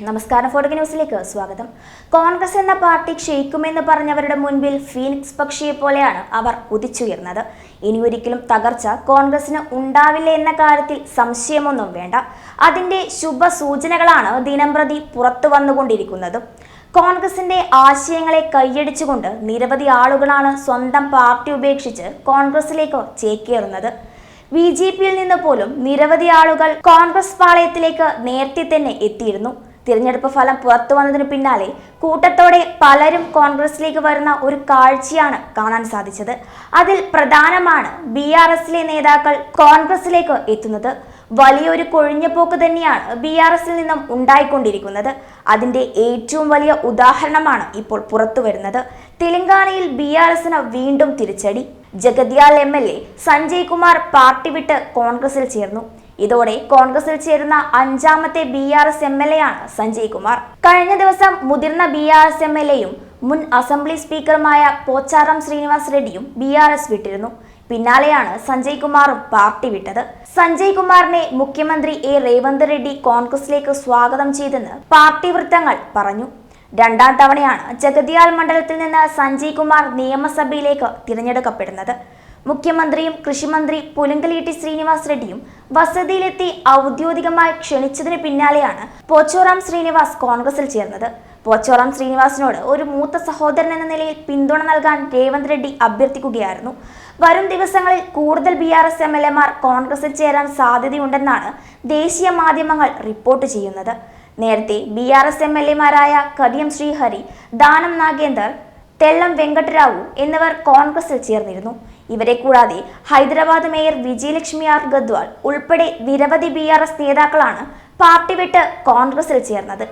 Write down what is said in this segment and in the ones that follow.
നമസ്കാരം. ഫോട്ടോ ന്യൂസിലേക്ക് സ്വാഗതം. കോൺഗ്രസ് എന്ന പാർട്ടി ക്ഷയിക്കുമെന്ന് പറഞ്ഞവരുടെ മുൻപിൽ ഫീനിക്സ് പക്ഷിയെ പോലെയാണ് അവർ ഉദിച്ചുയർന്നത്. ഇനിയൊരിക്കലും തകർച്ച കോൺഗ്രസിന് ഉണ്ടാവില്ല എന്ന കാര്യത്തിൽ സംശയമൊന്നും വേണ്ട. അതിന്റെ ശുഭ സൂചനകളാണ് ദിനംപ്രതി പുറത്തു വന്നുകൊണ്ടിരിക്കുന്നത്. കോൺഗ്രസിന്റെ ആശയങ്ങളെ കൈയടിച്ചുകൊണ്ട് നിരവധി ആളുകളാണ് സ്വന്തം പാർട്ടി ഉപേക്ഷിച്ച് കോൺഗ്രസിലേക്ക് ചേക്കേറുന്നത്. ബി ജെ പിയിൽ നിന്ന് പോലും നിരവധി ആളുകൾ കോൺഗ്രസ് പാളയത്തിലേക്ക് നേരത്തെ തന്നെ എത്തിയിരുന്നു. തിരഞ്ഞെടുപ്പ് ഫലം പുറത്തു വന്നതിന് പിന്നാലെ കൂട്ടത്തോടെ പലരും കോൺഗ്രസിലേക്ക് വരുന്ന ഒരു കാഴ്ചയാണ് കാണാൻ സാധിച്ചത്. അതിൽ പ്രധാനമാണ് ബി ആർ എസിലെ നേതാക്കൾ കോൺഗ്രസിലേക്ക് എത്തുന്നത്. വലിയൊരു കൊഴിഞ്ഞുപോക്ക് തന്നെയാണ് ബി ആർ എസിൽ നിന്നും ഉണ്ടായിക്കൊണ്ടിരിക്കുന്നത്. അതിന്റെ ഏറ്റവും വലിയ ഉദാഹരണമാണ് ഇപ്പോൾ പുറത്തു വരുന്നത്. തെലങ്കാനയിൽ ബി ആർ എസിന് വീണ്ടും തിരിച്ചടി. Jagtial M L A Sanjay Kumar party വിട്ട് കോൺഗ്രസിൽ ചേർന്നു. ഇതോടെ കോൺഗ്രസിൽ ചേരുന്ന അഞ്ചാമത്തെ B R S M L A ആണ് സഞ്ജയ് കുമാർ. കഴിഞ്ഞ ദിവസം മുതിർന്ന B R S M L എയും മുൻ അസംബ്ലി സ്പീക്കറുമായ പോച്ചാറാം ശ്രീനിവാസ് റെഡ്ഡിയും ബി ആർ എസ് വിട്ടിരുന്നു. പിന്നാലെയാണ് സഞ്ജയ് കുമാറും പാർട്ടി വിട്ടത്. സഞ്ജയ് കുമാറിനെ മുഖ്യമന്ത്രി എ രേവന്ത് റെഡ്ഡി കോൺഗ്രസിലേക്ക് സ്വാഗതം ചെയ്തെന്ന് പാർട്ടി വൃത്തങ്ങൾ പറഞ്ഞു. രണ്ടാം തവണയാണ് ജഗതിയാൽ മണ്ഡലത്തിൽ നിന്ന് സഞ്ജയ് കുമാർ നിയമസഭയിലേക്ക് തിരഞ്ഞെടുക്കപ്പെടുന്നത്. മുഖ്യമന്ത്രിയും കൃഷിമന്ത്രി പുലങ്കലീട്ടി ശ്രീനിവാസ് റെഡ്ഡിയും വസതിയിലെത്തി ഔദ്യോഗികമായി ക്ഷണിച്ചതിന് പിന്നാലെയാണ് പോച്ചോറാം ശ്രീനിവാസ് കോൺഗ്രസിൽ ചേർന്നത്. പോച്ചോറാം ശ്രീനിവാസിനോട് ഒരു മൂത്ത സഹോദരൻ എന്ന നിലയിൽ പിന്തുണ നൽകാൻ രേവന്ത് റെഡ്ഡി അഭ്യർത്ഥിക്കുകയായിരുന്നു. വരും ദിവസങ്ങളിൽ കൂടുതൽ B R S M L എമാർ കോൺഗ്രസിൽ ചേരാൻ സാധ്യതയുണ്ടെന്നാണ് ദേശീയ മാധ്യമങ്ങൾ റിപ്പോർട്ട് ചെയ്യുന്നത്. നേരത്തെ B R S M L എമാരായ Kadiyam Srihari Danam Nagender Tellam Venkatrao എന്നിവർ കോൺഗ്രസിൽ ചേർന്നിരുന്നു. ഇവരെ കൂടാതെ ഹൈദരാബാദ് മേയർ വിജയലക്ഷ്മി ആർ ഗദ്വാൾ ഉൾപ്പെടെ നിരവധി ബി ആർ എസ് നേതാക്കളാണ് പാർട്ടി വിട്ട് കോൺഗ്രസിൽ ചേർന്നത്.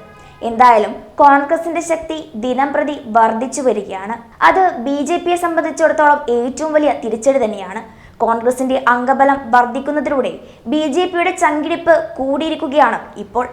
എന്തായാലും കോൺഗ്രസിന്റെ ശക്തി ദിനം പ്രതി വർദ്ധിച്ചു വരികയാണ്. അത് ബി ജെ പിയെ സംബന്ധിച്ചിടത്തോളം ഏറ്റവും വലിയ തിരിച്ചടി തന്നെയാണ്. കോൺഗ്രസിന്റെ അംഗബലം വർദ്ധിക്കുന്നതിലൂടെ ബി ജെ പിയുടെ ചങ്കിടിപ്പ് കൂടിയിരിക്കുകയാണ് ഇപ്പോൾ.